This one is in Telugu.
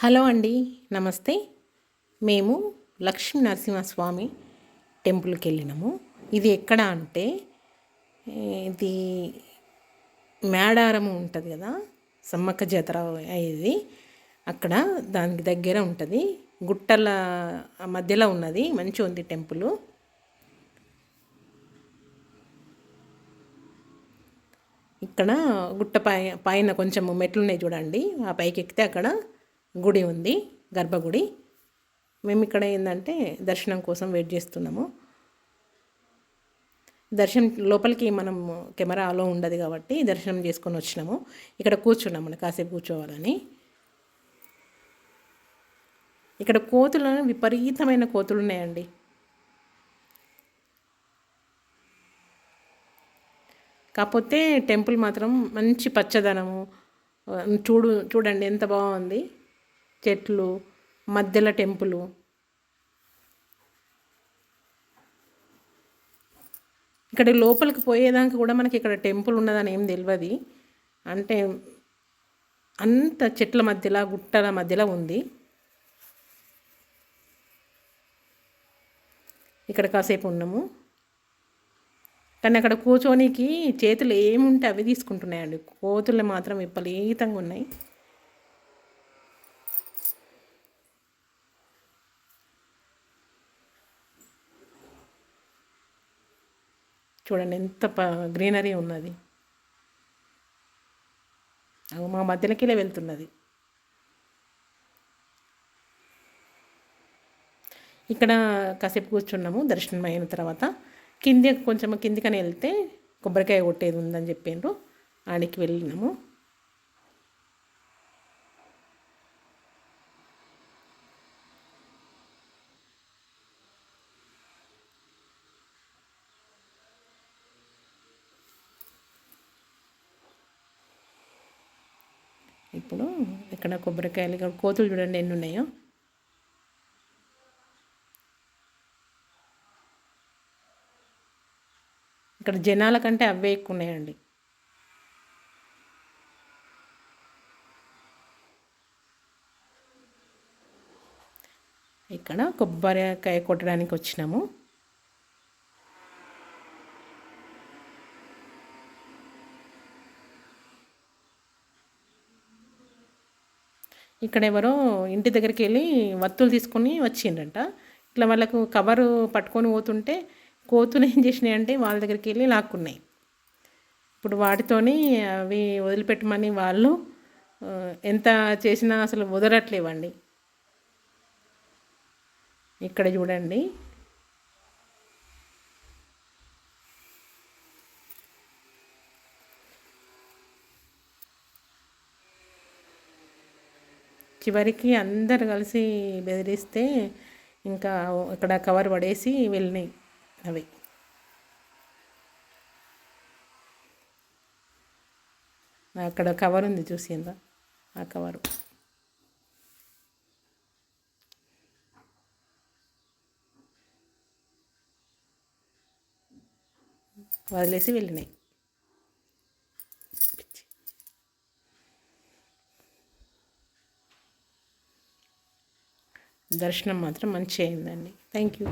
హలో అండి నమస్తే. మేము లక్ష్మీ నరసింహస్వామి టెంపుల్కి వెళ్ళినాము ఇది ఎక్కడ అంటే ఇది మేడారము ఉంటుంది కదా సమ్మక్క జాతర అయ్యేది. అక్కడ దానికి దగ్గర ఉంటుంది. గుట్టల మధ్యలో ఉన్నది మంచిగా ఉంది టెంపుల్. ఇక్కడ గుట్ట పై పైన కొంచెం మెట్లు ఉన్నాయి చూడండి ఆ పైకి ఎక్కితే అక్కడ గుడి ఉంది గర్భగుడి. మేము ఇక్కడ ఏంటంటే దర్శనం కోసం వెయిట్ చేస్తున్నాము. దర్శనం లోపలికి మనం కెమెరా అలో ఉండదు కాబట్టి దర్శనం చేసుకొని వచ్చినాము. ఇక్కడ కూర్చున్నాము కాసేపు కూర్చోవాలని. ఇక్కడ కోతులు విపరీతమైన కోతులు ఉన్నాయండి. కాకపోతే టెంపుల్ మాత్రం మంచి పచ్చదనము. చూడు చూడండి ఎంత బాగుంది. చెట్లు మధ్యలో టెంపులు. ఇక్కడ లోపలికి పోయేదాకా కూడా మనకి ఇక్కడ టెంపుల్ ఉన్నదని ఏం తెలియదు అంటే అంత చెట్ల మధ్యలో గుట్టల మధ్యలో ఉంది. ఇక్కడ కాసేపు ఉన్నాము. కానీ అక్కడ కూర్చోనికి చేతులు ఏముంటే అవి తీసుకుంటున్నాయండి. కోతులు మాత్రం విపరీతంగా ఉన్నాయి. చూడండి ఎంత ప గ్రీనరీ ఉన్నది. మా మధ్యలోకి వెళ్తున్నది. ఇక్కడ కాసేపు కూర్చున్నాము దర్శనం అయిన తర్వాత. కింది కొంచెం కిందికని వెళ్తే కొబ్బరికాయ కొట్టేది ఉందని చెప్పిండ్రు ఆడికి వెళ్ళినాము. ఇప్పుడు ఇక్కడ కొబ్బరికాయలు ఇక్కడ కోతులు చూడండి ఎన్ని ఉన్నాయో. ఇక్కడ జనాల కంటే అవే ఎక్కువ ఉన్నాయండి ఇక్కడ కొబ్బరికాయ కొట్టడానికి వచ్చినాము. ఇక్కడ ఎవరో ఇంటి దగ్గరికి వెళ్ళి వత్తులు తీసుకొని వచ్చిండ్రంట ఇట్లా వాళ్ళకు కవరు పట్టుకొని పోతుంటే కోతులు ఏం చేసినాయి అంటే వాళ్ళ దగ్గరికి వెళ్ళి లాక్కున్నాయి. ఇప్పుడు వాటితోని అవి వదిలిపెట్టమని వాళ్ళు ఎంత చేసినా అసలు వదలట్లేవండి. ఇక్కడ చూడండి. చివరికి అందరు కలిసి బెదిరిస్తే ఇంకా ఇక్కడ కవర్ పడేసి వెళ్ళినాయి అవి. అక్కడ కవర్ ఉంది చూసిందా ఆ కవరు. వదిలేసి వెళ్ళినాయి. దర్శనం మాత్రం మంచి అయిందండి. Thank you